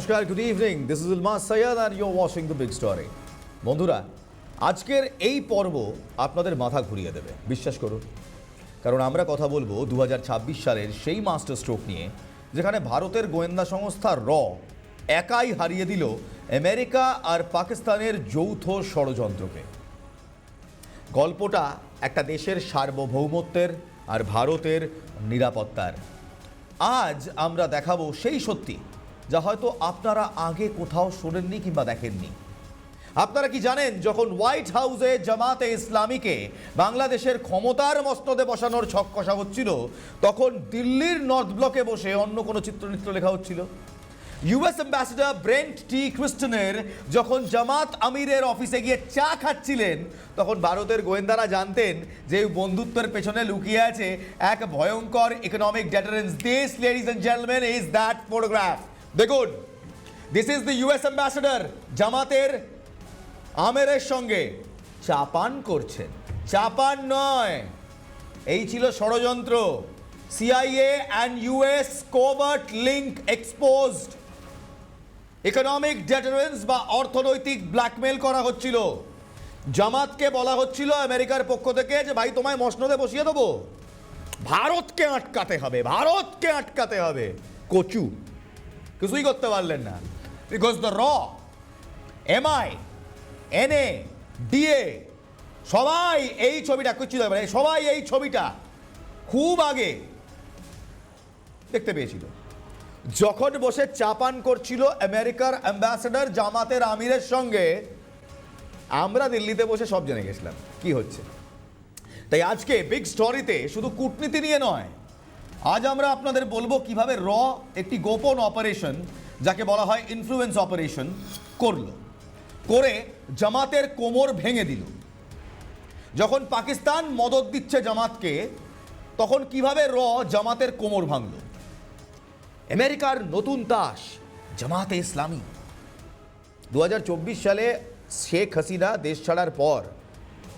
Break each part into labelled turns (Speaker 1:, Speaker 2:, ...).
Speaker 1: নমস্কার good evening this is Ulma Syed are you watching the big story বন্ধুরা, আজকের এই পর্ব আপনাদের মাথা ঘুরিয়ে দেবে। বিশ্বাস করুন। কারণ আমরা কথা বলব দু হাজার ছাব্বিশ সালের সেই মাস্টার স্ট্রোক নিয়ে, যেখানে ভারতের গোয়েন্দা সংস্থা র একাই হারিয়ে দিল আমেরিকা আর পাকিস্তানের যৌথ ষড়যন্ত্রকে। গল্পটা একটা দেশের সার্বভৌমত্বের আর ভারতের নিরাপত্তার। আজ আমরা দেখাবো সেই সত্যি যা হয়তো আপনারা আগে কোথাও শোনেননি কিংবা দেখেননি। আপনারা কি জানেন, যখন হোয়াইট হাউসে জামাতে ইসলামীকে বাংলাদেশের ক্ষমতার মস্তদে বসানোর ছক কষা হচ্ছিল, তখন দিল্লির নর্থ ব্লকে বসে অন্য কোনো চিত্রনৃত্য লেখা হচ্ছিল। ইউএস অ্যাম্বাসেডার ব্রেন্ট টি ক্রিস্টনের যখন জামাত আমিরের অফিসে গিয়ে চা খাচ্ছিলেন, তখন ভারতের গোয়েন্দারা জানতেন যে বন্ধুত্বের পেছনে লুকিয়ে আছে এক ভয়ঙ্কর economic deterrence this ladies and gentleman is that photograph দেখুন this is the US ambassador জামাতের আমেরের সঙ্গে চাপান করছেন। চাপান নয়, এই ছিল ষড়যন্ত্র। CIA and US covert link exposed economic deterrence বা অর্থনৈতিক ব্ল্যাকমেল করা হচ্ছিল। জামাতকে বলা হচ্ছিল আমেরিকার পক্ষ থেকে যে, ভাই, তোমায় মসনদে বসিয়ে দেবো। ভারতকে আটকাতে হবে, ভারতকে আটকাতে হবে। কচু। কিছুই করতে পারলেন না বিকজ দ্য র M I MI NA DA সবাই এই ছবিটা কিছু দেখবে না, সবাই এই ছবিটা খুব আগে দেখতে পেয়েছিল। যখন বসে চাপান করছিল আমেরিকার অ্যাম্বাসেডর জামাতের আমিরের সঙ্গে আমরা দিল্লিতে বসে সব জেনে গেছিলাম কি হচ্ছে। তাই আজকে বিগ স্টোরিতে শুধু কূটনীতি নিয়ে নয় আজ আমরা আপনাদের বলব কীভাবে র একটি গোপন অপারেশন যাকে বলা হয় ইনফ্লুয়েন্স অপারেশন করল। করে জামাতের কোমর ভেঙে দিল। যখন পাকিস্তান মদত দিচ্ছে জামাতকে, তখন কীভাবে র জামাতের কোমর ভাঙল? আমেরিকার নতুন তাস, জামাতে ইসলামী। দু হাজার চব্বিশ সালে শেখ হাসিনা দেশ ছাড়ার পর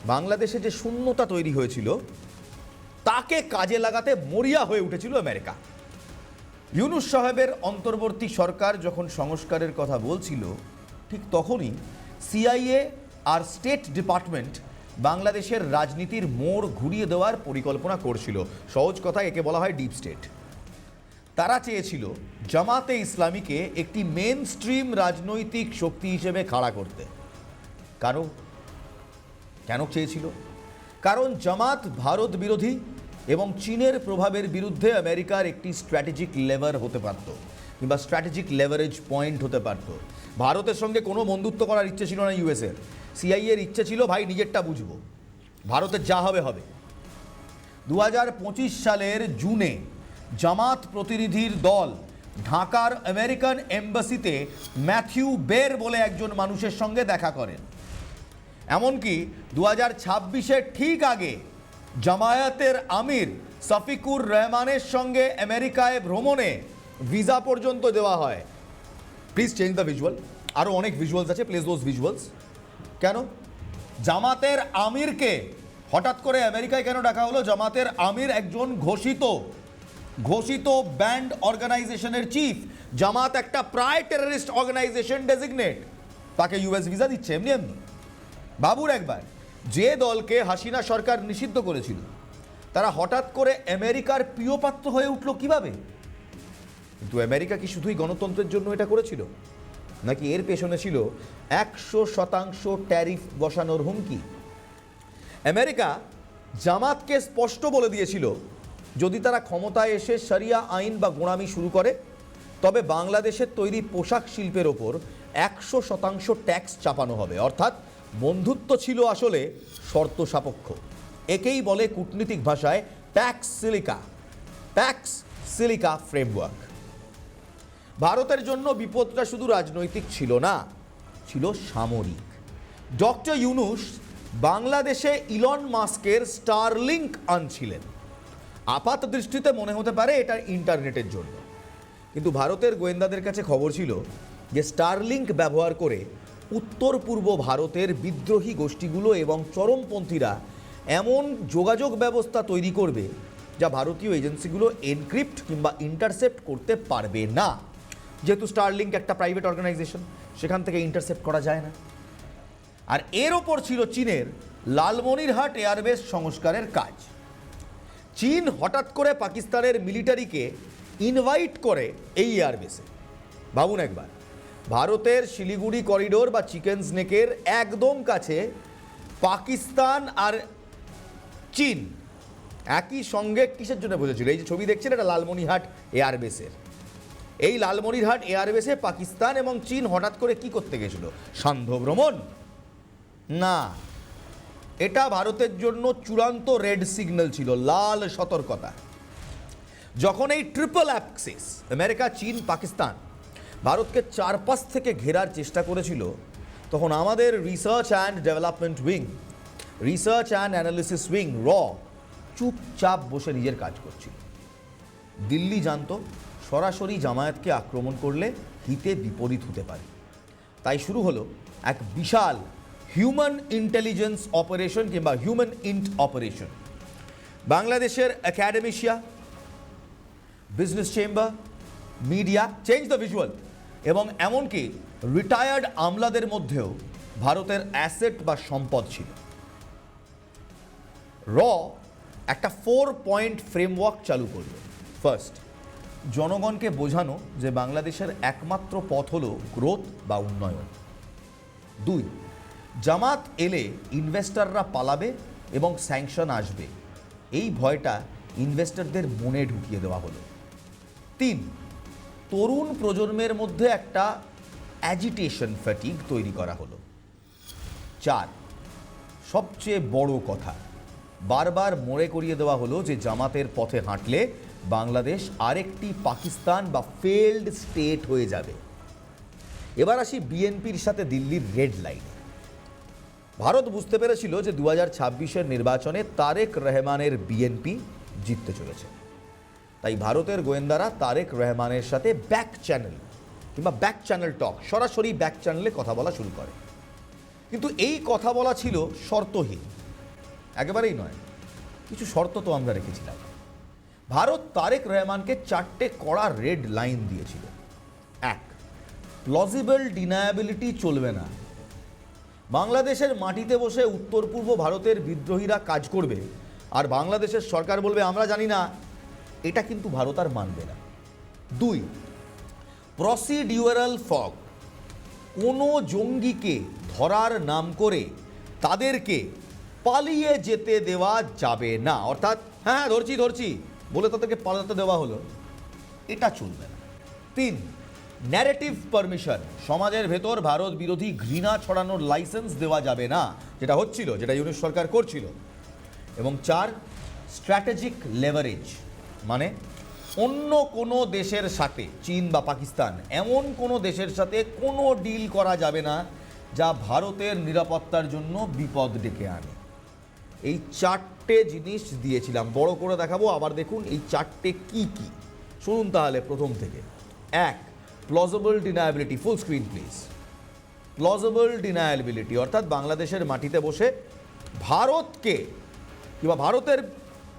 Speaker 1: বাংলাদেশে যে শূন্যতা তৈরি হয়েছিল তাকে কাজে লাগাতে মরিয়া হয়ে উঠেছিল আমেরিকা। ইউনুস সাহেবের অন্তর্বর্তী সরকার যখন সংস্কারের কথা বলছিল, ঠিক তখনই সিআইএ আর স্টেট ডিপার্টমেন্ট বাংলাদেশের রাজনীতির মোড় ঘুরিয়ে দেওয়ার পরিকল্পনা করছিল। সহজ কথা, একে বলা হয় ডিপ স্টেট। তারা চেয়েছিল জামাতে ইসলামীকে একটি মেন স্ট্রিম রাজনৈতিক শক্তি হিসেবে খাড়া করতে। কারণ কেন চেয়েছিল? কারণ জামাত ভারত বিরোধী এবং চীনের প্রভাবের বিরুদ্ধে আমেরিকার একটি স্ট্র্যাটেজিক লেভার হতে পারত, কিংবা স্ট্র্যাটেজিক লেভারেজ পয়েন্ট হতে পারত। ভারতের সঙ্গে কোনো বন্ধুত্ব করার ইচ্ছে ছিল না ইউএসের। সিআইএর ইচ্ছে ছিল, ভাই, নিজেরটা বুঝব। ভারতের যা হবে হবে। দু হাজার পঁচিশ সালের জুনে জামাত প্রতিনিধির দল ঢাকার আমেরিকান এম্বাসিতে ম্যাথিউ বের বলে একজন মানুষের সঙ্গে দেখা করেন। এমনকি দু হাজার ছাব্বিশের ঠিক আগে জামায়াতের আমির সফিকুর রহমানের সঙ্গে আমেরিকায় ভ্রমণে ভিসা পর্যন্ত দেওয়া হয়। প্লিজ চেঞ্জ দ্য ভিজুয়াল আরও অনেক ভিজুয়ালস আছে প্লিজ দোজ ভিজুয়ালস কেন? জামাতের আমিরকে হঠাৎ করে আমেরিকায় কেন ডাকা হলো? জামাতের আমির একজন ঘোষিত ঘোষিত ব্যান্ড অর্গানাইজেশনের চিফ। জামাত একটা প্রায় টেরারিস্ট অর্গানাইজেশন ডেজিগনেট তাকে ইউএস ভিসা দিচ্ছে, এমনি এমনি। বাবুর একবার যে দলকে হাসিনা সরকার নিষিদ্ধ করেছিল, তারা হঠাৎ করে আমেরিকার প্রিয়পাত্র হয়ে উঠল কীভাবে? কিন্তু আমেরিকা কি শুধুই গণতন্ত্রের জন্য এটা করেছিল? নাকি এর পেছনে ছিল একশো শতাংশ ট্যারিফ বসানোর হুমকি? আমেরিকা জামাতকে স্পষ্ট বলে দিয়েছিল, যদি তারা ক্ষমতায় এসে শরিয়া আইন বা গোড়ামি শুরু করে, তবে বাংলাদেশের তৈরি পোশাক শিল্পের ওপর একশো শতাংশ ট্যাক্স চাপানো হবে। অর্থাৎ বন্ধুত্ব ছিল আসলে শর্ত সাপেক্ষ। একেই বলে কূটনীতিক ভাষায় Pax Silica Pax Silica framework. ভারতের জন্য বিপদটা শুধু রাজনৈতিক ছিল না, ছিল সামরিক। ডক্টর ইউনুস বাংলাদেশে ইলন মাস্কের স্টারলিংক আনছিলেন। আপাত দৃষ্টিতে মনে হতে পারে এটা ইন্টারনেটের জন্য। কিন্তু ভারতের গোয়েন্দাদের কাছে খবর ছিল যে স্টারলিংক ব্যবহার করে উত্তর পূর্ব ভারতের বিদ্রোহী গোষ্ঠীগুলো এবং চরমপন্থীরা এমন যোগাযোগ ব্যবস্থা তৈরি করবে যা ভারতীয় এজেন্সিগুলো এনক্রিপ্ট কিংবা ইন্টারসেপ্ট করতে পারবে না। যেহেতু স্টারলিংক একটা প্রাইভেট অর্গানাইজেশন সেখান থেকে ইন্টারসেপ্ট করা যায় না। আর এর ওপর ছিল চীনের লালমনিরহাট এয়ারবেস সংস্কারের কাজ। চীন হঠাৎ করে পাকিস্তানের মিলিটারিকে ইনভাইট করে এই এয়ারবেসে ভাবুন একবার। ভারতের শিলিগুড়ি করিডোর বা চিকেন স্নেকের একদম কাছে পাকিস্তান আর চীন একই সঙ্গে কিসের জন্য বসেছিল এই যে ছবি দেখছেন, এটা লালমনিরহাট এয়ারবেসের এই লালমনিরহাট এয়ারবেসে পাকিস্তান এবং চীন হঠাৎ করে কি করতে গেছিল? সান্ধ্য ভ্রমণ? না। এটা ভারতের জন্য চূড়ান্ত রেড সিগন্যাল ছিল, লাল সতর্কতা। যখন এই ট্রিপল অ্যাক্সিস, আমেরিকা, চীন, পাকিস্তান ভারতকে চারপাশ থেকে ঘেরার চেষ্টা করেছিল তখন আমাদের research and development wing research and analysis wing র, চুপচাপ বসে নিজের কাজ করছিল। দিল্লি জানত, সরাসরি জামায়াতকে আক্রমণ করলে হিতে বিপরীত হতে পারে। তাই শুরু হলো এক বিশাল হিউম্যান ইন্টেলিজেন্স অপারেশন কিংবা হিউম্যান ইন্ট অপারেশন বাংলাদেশের academia business chamber media change the visual এবং এমনকি রিটায়ার্ড আমলাদের মধ্যেও ভারতের অ্যাসেট বা সম্পদ ছিল। র একটা ফোর পয়েন্ট ফ্রেমওয়ার্ক চালু করল। ফার্স্ট জনগণকে বোঝানো যে বাংলাদেশের একমাত্র পথ হলো গ্রোথ বা উন্নয়ন। দুই, জামাত এলে ইনভেস্টররা পালাবে এবং স্যাংশন আসবে। এই ভয়টা ইনভেস্টরদের মনে ঢুকিয়ে দেওয়া হলো। তিন তরুণ প্রজন্মের মধ্যে একটা অ্যাজিটেশন ফ্যাটিক তৈরি করা হলো। চার, সবচেয়ে বড় কথা, বারবার মনে করিয়ে দেওয়া হলো যে জামাতের পথে হাঁটলে বাংলাদেশ আরেকটি পাকিস্তান বা ফেল্ড স্টেট হয়ে যাবে। এবার আসি বিএনপির সাথে দিল্লির রেড লাইন ভারত বুঝতে পেরেছিল যে দু হাজার নির্বাচনে তারেক রহমানের বিএনপি জিততে চলেছে। তাই ভারতের গোয়েন্দারা তারেক রহমানের সাথে ব্যাক চ্যানেল কিংবা ব্যাক চ্যানেল টক সরাসরি ব্যাক চ্যানেলে কথা বলা শুরু করে। কিন্তু এই কথা বলা ছিল শর্তহীন। একেবারেই নয়, কিছু শর্ত তো আমরা রেখেছিলাম। ভারত তারেক রহমানকে চারটে কড়া রেড লাইন দিয়েছিল। এক প্লজিবল ডিনায়াবিলিটি চলবে না। বাংলাদেশের মাটিতে বসে উত্তর পূর্ব ভারতের বিদ্রোহীরা কাজ করবে, আর বাংলাদেশের সরকার বলবে, আমরা জানি না এটা কিন্তু ভারত আর মানবে না। দুই প্রসিডিউরাল ফগ কোনো জঙ্গিকে ধরার নাম করে তাদেরকে পালিয়ে যেতে দেওয়া যাবে না। অর্থাৎ হ্যাঁ হ্যাঁ ধরছি ধরছি। বলে তাদেরকে পালাতে দেওয়া হলো। এটা চলবে না। তিন ন্যারেটিভ পারমিশন সমাজের ভেতর ভারত বিরোধী ঘৃণা ছড়ানোর লাইসেন্স দেওয়া যাবে না। যেটা হচ্ছিল, যেটা ইউনিট সরকার করছিল। এবং চার স্ট্র্যাটেজিক লেভারেজ মানে অন্য কোনো দেশের সাথে, চীন বা পাকিস্তান, এমন কোনো দেশের সাথে কোনো ডিল করা যাবে না যা ভারতের নিরাপত্তার জন্য বিপদ ডেকে আনে। এই চারটে জিনিস দিয়েছিলাম। বড় করে দেখাবো, আবার দেখুন এই চারটে কি কি। শুনুন তাহলে প্রথম থেকে। এক প্লজেবল ডিনায়াবিলিটি ফুল স্ক্রিন প্লিজ প্লজেবল ডিনায়াবিলিটি অর্থাৎ বাংলাদেশের মাটিতে বসে ভারতকে কিংবা ভারতের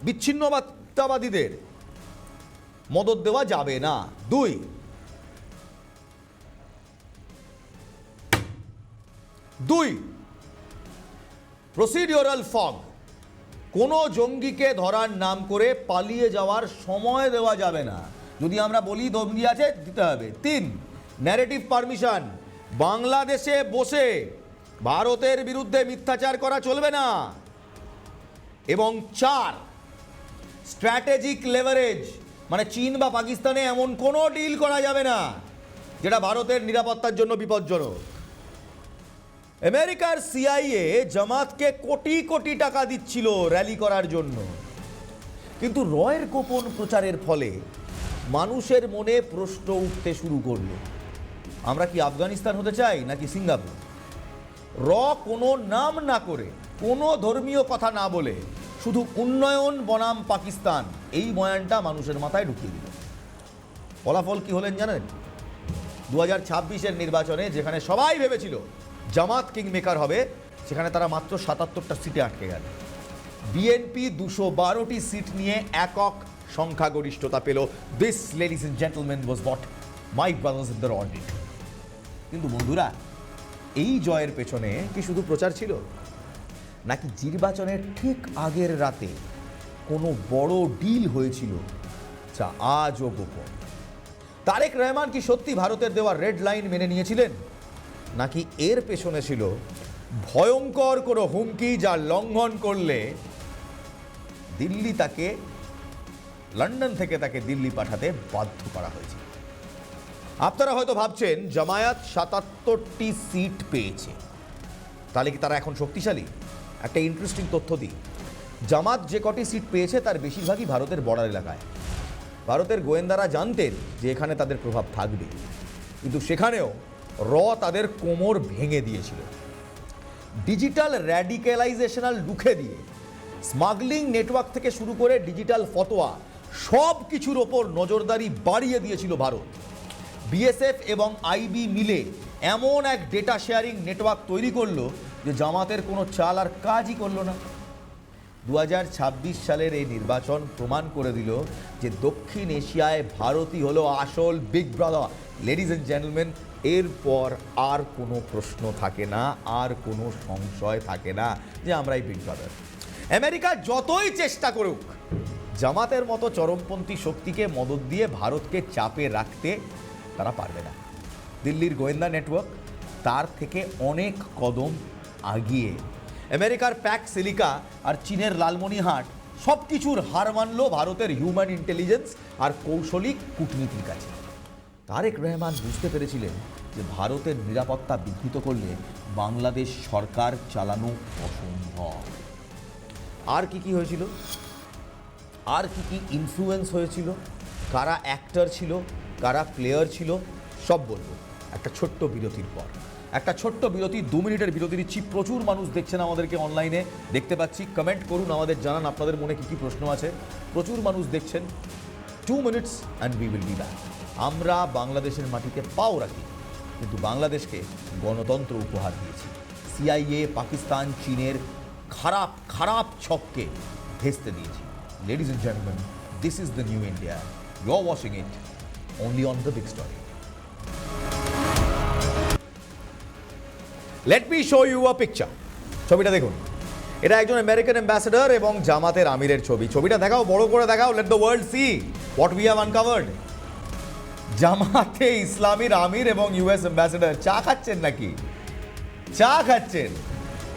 Speaker 1: বিচ্ছিন্নতাবাদীদের মদত দেওয়া যাবে না। দুই। দুই। প্রসিডিওরাল ফগ কোনো জঙ্গিকে ধরার নাম করে পালিয়ে যাওয়ার সময় দেওয়া যাবে না। যদি আমরা বলি জঙ্গি আছে, দিতে হবে। তিন। ন্যারেটিভ পারমিশন বাংলাদেশে বসে ভারতের বিরুদ্ধে মিথ্যাচার করা চলবে না। এবং চার স্ট্র্যাটেজিক লেভারেজ মানে চীন বা পাকিস্তানে এমন কোনো ডিল করা যাবে না, যেটা ভারতের নিরাপত্তার জন্য বিপজ্জনক। আমেরিকার সিআইএ জামাতকে কোটি কোটি টাকা দিচ্ছিল র্যালি করার জন্য। কিন্তু রয়ের গোপন প্রচারের ফলে মানুষের মনে প্রশ্ন উঠতে শুরু করল। আমরা কি আফগানিস্তান হতে চাই, নাকি সিঙ্গাপুর? র কোনো নাম না করে, কোনো ধর্মীয় কথা না বলে শুধু উন্নয়ন বনাম পাকিস্তান। এই বয়ানটা মানুষের মাথায় ঢুকিয়ে দিল। ফলাফল কি হলেন জানেন? দু হাজার নির্বাচনে যেখানে সবাই ভেবেছিল জামাত কিং মেকার হবে, সেখানে তারা মাত্র সাতাত্তরটা সিটে আটকে গেল। বিএনপি দুশো বারোটি সিট নিয়ে একক সংখ্যাগরিষ্ঠতা পেল। This ladies and gentleman was but my brothers in the audit কিন্তু বন্ধুরা, এই জয়ের পেছনে কি শুধু প্রচার ছিল? নাকি নির্বাচনের ঠিক আগের রাতে কোনো বড় ডিল হয়েছিল যা আজও গোপন। তারেক রহমান কি সত্যি ভারতের দেওয়া রেড লাইন মেনে নিয়েছিলেন? নাকি এর পেছনে ছিল ভয়ঙ্কর কোনো হুমকি যা লঙ্ঘন করলে দিল্লি তাকে, লন্ডন থেকে তাকে দিল্লি পাঠাতে বাধ্য করা হয়েছে? আপনারা হয়তো ভাবছেন, জামায়াত সাতাত্তরটি সিট পেয়েছে। তাহলে কি তারা এখন শক্তিশালী? একটা ইন্টারেস্টিং তথ্য দিই। জামাত যে কটি সিট পেয়েছে তার বেশিরভাগই ভারতের বর্ডার এলাকায়। ভারতের গোয়েন্দারা জানতেন যে এখানে তাদের প্রভাব থাকবে কিন্তু সেখানেও র তাদের কোমর ভেঙে দিয়েছিল। ডিজিটাল র্যাডিক্যালাইজেশনাল লুখে দিয়ে স্মাগলিং নেটওয়ার্ক থেকে শুরু করে ডিজিটাল ফতোয়া সব কিছুর ওপর নজরদারি বাড়িয়ে দিয়েছিল ভারত। বিএসএফ এবং আইবি মিলে এমন এক ডেটা শেয়ারিং নেটওয়ার্ক তৈরি করল যে জামাতের কোনো চাল আর কাজই করল না। দু হাজার ছাব্বিশ সালের এই নির্বাচন প্রমাণ করে দিল যে দক্ষিণ এশিয়ায় ভারতই হলো আসল big brother. Ladies and gentleman এরপর আর কোনো প্রশ্ন থাকে না, আর কোনো সংশয় থাকে না যে আমরাই বিগ ব্রাদার আমেরিকা যতই চেষ্টা করুক, জামাতের মতো চরমপন্থী শক্তিকে মদত দিয়ে ভারতকে চাপে রাখতে তারা পারবে না। দিল্লির গোয়েন্দা নেটওয়ার্ক তার থেকে অনেক কদম আগিয়ে আমেরিকার প্যাক সিলিকা আর চীনের লালমনিহাট সব কিছুর হার মানল ভারতের হিউম্যান ইন্টেলিজেন্স আর কৌশলিক কূটনীতির কাছে। তারেক রহমান বুঝতে পেরেছিলেন যে ভারতের নিরাপত্তা বিঘ্নিত করলে বাংলাদেশ সরকার চালানো অসম্ভব। আর কি কি হয়েছিল? আর কি কি ইনফ্লুয়েন্স হয়েছিল? কারা অ্যাক্টর ছিল? কারা প্লেয়ার ছিল? সব বলব। একটা ছোট্ট বিরতির পর। একটা ছোট্ট বিরতি, দু মিনিটের বিরতি দিচ্ছি। প্রচুর মানুষ দেখছেন আমাদেরকে অনলাইনে দেখতে পাচ্ছি কমেন্ট করুন, আমাদের জানান আপনাদের মনে কী কী প্রশ্ন আছে। প্রচুর মানুষ দেখছেন। Two minutes and we will be back আমরা বাংলাদেশের মাটিতে পাও রাখি, কিন্তু বাংলাদেশকে গণতন্ত্র উপহার দিয়েছি। সিআইএ পাকিস্তান, চীনের খারাপ খারাপ ছককে ভেস্তে দিয়েছি। Ladies and gentleman this is the new India you watching it only on the big story let me show you a picture ছবিটা দেখুন। এটা একজন আমেরিকান অ্যাম্বাসেডর এবং জামাতের আমিরের ছবি। ছবিটা দেখাও, বড় করে দেখাও। Let the world see what we have uncovered জামাতে ইসলামীর আমির এবং ইউএস অ্যাম্বাসেডর চা খাচ্ছেন নাকি? চা খাচ্ছেন।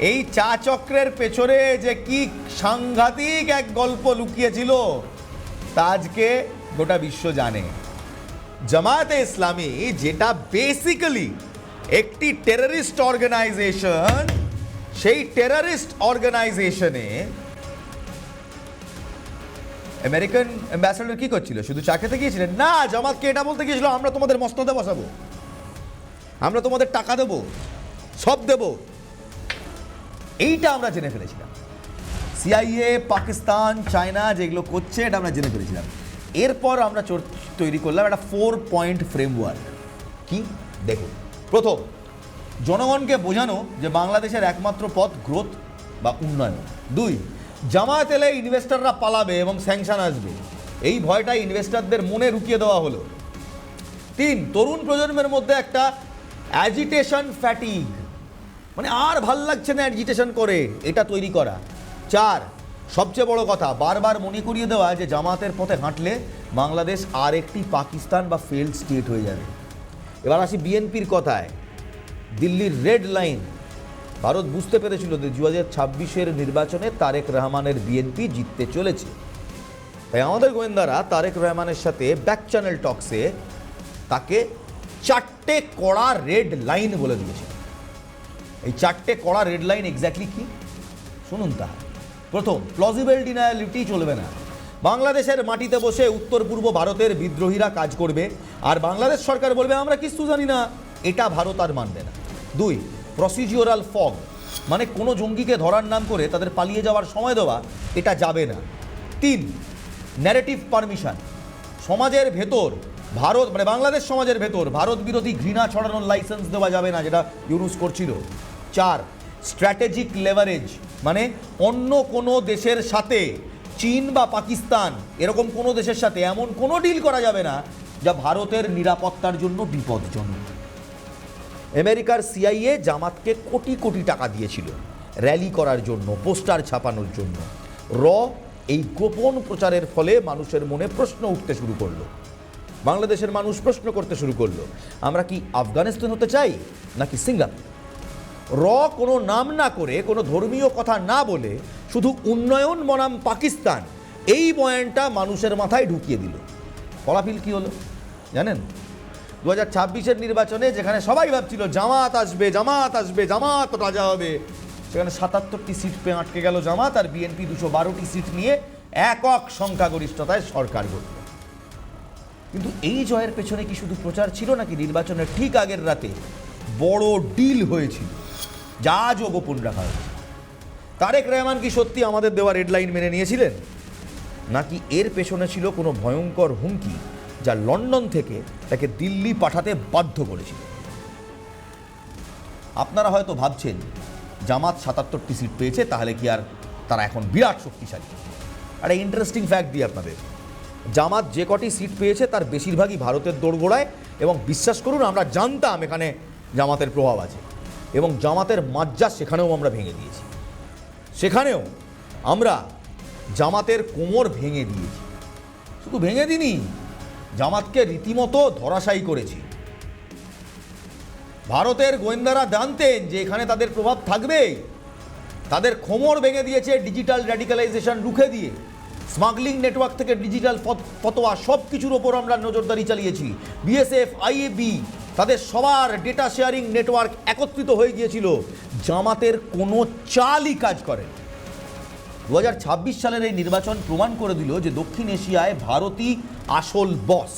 Speaker 1: এই চা চক্রের পেছনে যে কি সাংঘাতিক এক গল্প লুকিয়েছিল, তা আজকে গোটা বিশ্ব জানে। জামায়াতে ইসলামী যেটা বেসিক্যালি একটি টেররিস্ট অর্গানাইজেশন সেই টেরারিস্ট অর্গানাইজেশনে আমেরিকান অ্যাম্বাসেডর কি করছিল? শুধু চা খেতে গিয়েছিলেন? না, জামাতকে এটা বলতে গিয়েছিল, আমরা তোমাদের মস্তদে বসাবো। আমরা তোমাদের টাকা দেব, সব দেব। এইটা আমরা জেনে ফেলেছিলাম। সিআইএ পাকিস্তান, চায়না যেগুলো করছে, এটা আমরা জেনে ফেলেছিলাম। এরপর আমরা তৈরি করলাম একটা ফোর পয়েন্ট ফ্রেমওয়ার্ক কি? দেখুন। প্রথম, জনগণকে বোঝানো যে বাংলাদেশের একমাত্র পথ গ্রোথ বা উন্নয়ন। দুই, জামায়াত এলে ইনভেস্টররা পালাবে এবং স্যাংশন আসবে। এই ভয়টা ইনভেস্টরদের মনে রুকিয়ে দেওয়া হলো। তিন, তরুণ প্রজন্মের মধ্যে একটা অ্যাজিটেশন ফ্যাটিগ মানে আর ভালো লাগছে না অ্যাজিটেশন করে, এটা তৈরি করা। চার, সবচেয়ে বড় কথা, বারবার মনে করিয়ে দেওয়া যে জামাতের পথে হাঁটলে বাংলাদেশ আর একটি পাকিস্তান বা ফেল্ড স্টেট হয়ে যাবে। এবার আসি বিএনপির কথায়। দিল্লির রেড লাইন। ভারত বুঝতে পেরেছিল যে দু হাজার ছাব্বিশের নির্বাচনে তারেক রহমানের বিএনপি জিততে চলেছে। তাই আমাদের গোয়েন্দারা তারেক রহমানের সাথে ব্যাক চ্যানেল টক্সে তাকে চারটে কড়া রেড লাইন বলে দিয়েছে। এই চারটে কড়া রেড লাইন এক্স্যাক্টলি কি? শুনুন তা প্রথম প্লজিবল ডিনায়ালিটি চলবে না। বাংলাদেশের মাটিতে বসে উত্তর পূর্ব ভারতের বিদ্রোহীরা কাজ করবে, আর বাংলাদেশ সরকার বলবে, আমরা কিছু জানি না। এটা ভারত আর মানবে না। দুই প্রসিজিওরাল ফগ মানে কোনো জঙ্গিকে ধরার নাম করে তাদের পালিয়ে যাওয়ার সময় দেওয়া, এটা যাবে না। তিন ন্যারেটিভ পারমিশন সমাজের ভেতর, ভারত মানে বাংলাদেশ সমাজের ভেতর, ভারত বিরোধী ঘৃণা ছড়ানোর লাইসেন্স দেওয়া যাবে না, যেটা ইউনুস করছিল। চার স্ট্র্যাটেজিক লেভারেজ মানে অন্য কোনো দেশের সাথে চীন বা পাকিস্তান এরকম কোনো দেশের সাথে এমন কোনো ডিল করা যাবে না যা ভারতের নিরাপত্তার জন্য বিপদজনক আমেরিকার সিআইএ জামাতকে কোটি কোটি টাকা দিয়েছিল র্যালি করার জন্য, পোস্টার ছাপানোর জন্য। র এই গোপন প্রচারের ফলে মানুষের মনে প্রশ্ন উঠতে শুরু করল। বাংলাদেশের মানুষ প্রশ্ন করতে শুরু করল, আমরা কি আফগানিস্তান হতে চাই নাকি সিঙ্গাপুর? র কোনো নাম না করে, কোনো ধর্মীয় কথা না বলে, শুধু উন্নয়ন বনাম পাকিস্তান, এই বয়ানটা মানুষের মাথায় ঢুকিয়ে দিল। ফলাফিল কি হলো? জানেন? দু হাজার ছাব্বিশের নির্বাচনে যেখানে সবাই ভাবছিল, জামাত আসবে জামাত আসবে, জামাত রাজা হবে, সেখানে সাতাত্তরটি সিট পেয়ে আটকে গেল জামাত আর বিএনপি দুশো বারোটি সিট নিয়ে একক সংখ্যাগরিষ্ঠতায় সরকার গঠন কিন্তু এই জয়ের পেছনে কি শুধু প্রচার ছিল নাকি নির্বাচনের ঠিক আগের রাতে বড় ডিল হয়েছিল? যা আজও গোপন রাখা হয়েছে। তারেক রহমান কি সত্যি আমাদের দেওয়া রেডলাইন মেনে নিয়েছিলেন? নাকি এর পেছনে ছিল কোনো ভয়ঙ্কর হুমকি যা লন্ডন থেকে তাকে দিল্লি পাঠাতে বাধ্য করেছিল? আপনারা হয়তো ভাবছেন, জামাত সাতাত্তরটি সিট পেয়েছে, তাহলে কি আর তারা এখন বিরাট শক্তিশালী? আর ইন্টারেস্টিং ফ্যাক্ট দিই আপনাদের। জামাত যে কটি সিট পেয়েছে, তার বেশিরভাগই ভারতের দোরগোড়ায়, এবং বিশ্বাস করুন, আমরা জানতাম এখানে জামাতের প্রভাব আছে। এবং জামাতের মাজ্জা সেখানেও আমরা ভেঙে দিয়েছি। সেখানেও আমরা জামাতের কোমর ভেঙে দিয়েছি। শুধু ভেঙে দিনি জামাতকে রীতিমতো ধরাশায়ী করেছি। ভারতের গোয়েন্দারা জানতেন যে এখানে তাদের প্রভাব থাকবেই তাদের খোমর ভেঙে দিয়েছে ডিজিটাল র্যাডিক্যালাইজেশন রুখে দিয়ে। স্মাগলিং নেটওয়ার্ক থেকে ডিজিটাল ফতোয়া সব কিছুর ওপর আমরা নজরদারি চালিয়েছি। বিএসএফ, আইএবি তাদের সবার ডেটা শেয়ারিং নেটওয়ার্ক একত্রিত হয়ে গিয়েছিল। জামাতের কোনো চালই কাজ করে দু হাজার ছাব্বিশ সালের এই নির্বাচন প্রমাণ করে দিল যে দক্ষিণ এশিয়ায় ভারতই আসল বস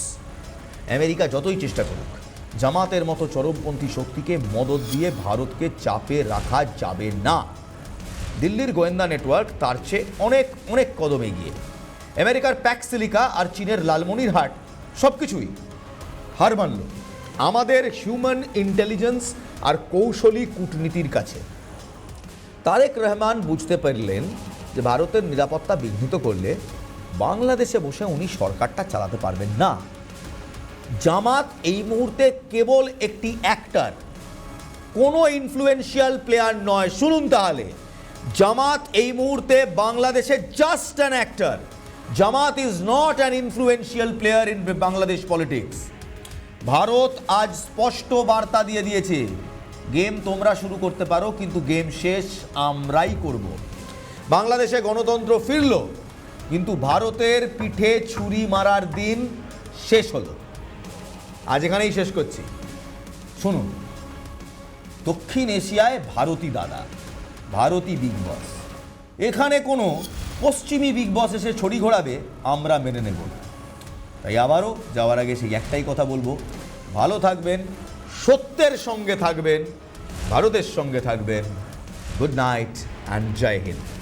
Speaker 1: আমেরিকা যতই চেষ্টা করুক, জামাতের মতো চরমপন্থী শক্তিকে মদত দিয়ে ভারতকে চাপে রাখা যাবে না। দিল্লির গোয়েন্দা নেটওয়ার্ক তার চেয়ে অনেক অনেক কদম এগিয়ে। আমেরিকার প্যাক্সিলিকা আর চীনের লালমনিরহাট সব কিছুই হার মানল। আমাদের হিউম্যান ইন্টেলিজেন্স আর কৌশলী কূটনীতির কাছে। তারেক রহমান বুঝতে পারলেন যে ভারতের নিরাপত্তা বিঘ্নিত করলে বাংলাদেশে বসে উনি সরকারটা চালাতে পারবেন না। জামাত এই মুহূর্তে কেবল একটি অ্যাক্টার কোনো ইনফ্লুয়েন্সিয়াল প্লেয়ার নয়। শুনুন তাহলে, জামাত এই মুহূর্তে বাংলাদেশে just an actor Jamaat is not an influential player in Bangladesh politics Bharat আজ স্পষ্ট বার্তা দিয়ে দিয়েছে, গেম তোমরা শুরু করতে পারো, কিন্তু গেম শেষ আমরাই করব। বাংলাদেশে গণতন্ত্র ফিরল, কিন্তু ভারতের পিঠে ছুরি মারার দিন শেষ হলো। আজ এখানেই শেষ করছি। শুনুন, দক্ষিণ এশিয়ায় ভারতী দাদা, ভারতী বিগ বস। এখানে কোনো পশ্চিমী বিগ বস এসে ছড়ি ঘোরাবে, আমরা মেনে নেব না। তাই আবারও যাওয়ার আগে সেই একটাই কথা বলব। ভালো থাকবেন, সত্যের সঙ্গে থাকবেন, ভারতের সঙ্গে থাকবেন। Good night and Jai Hind.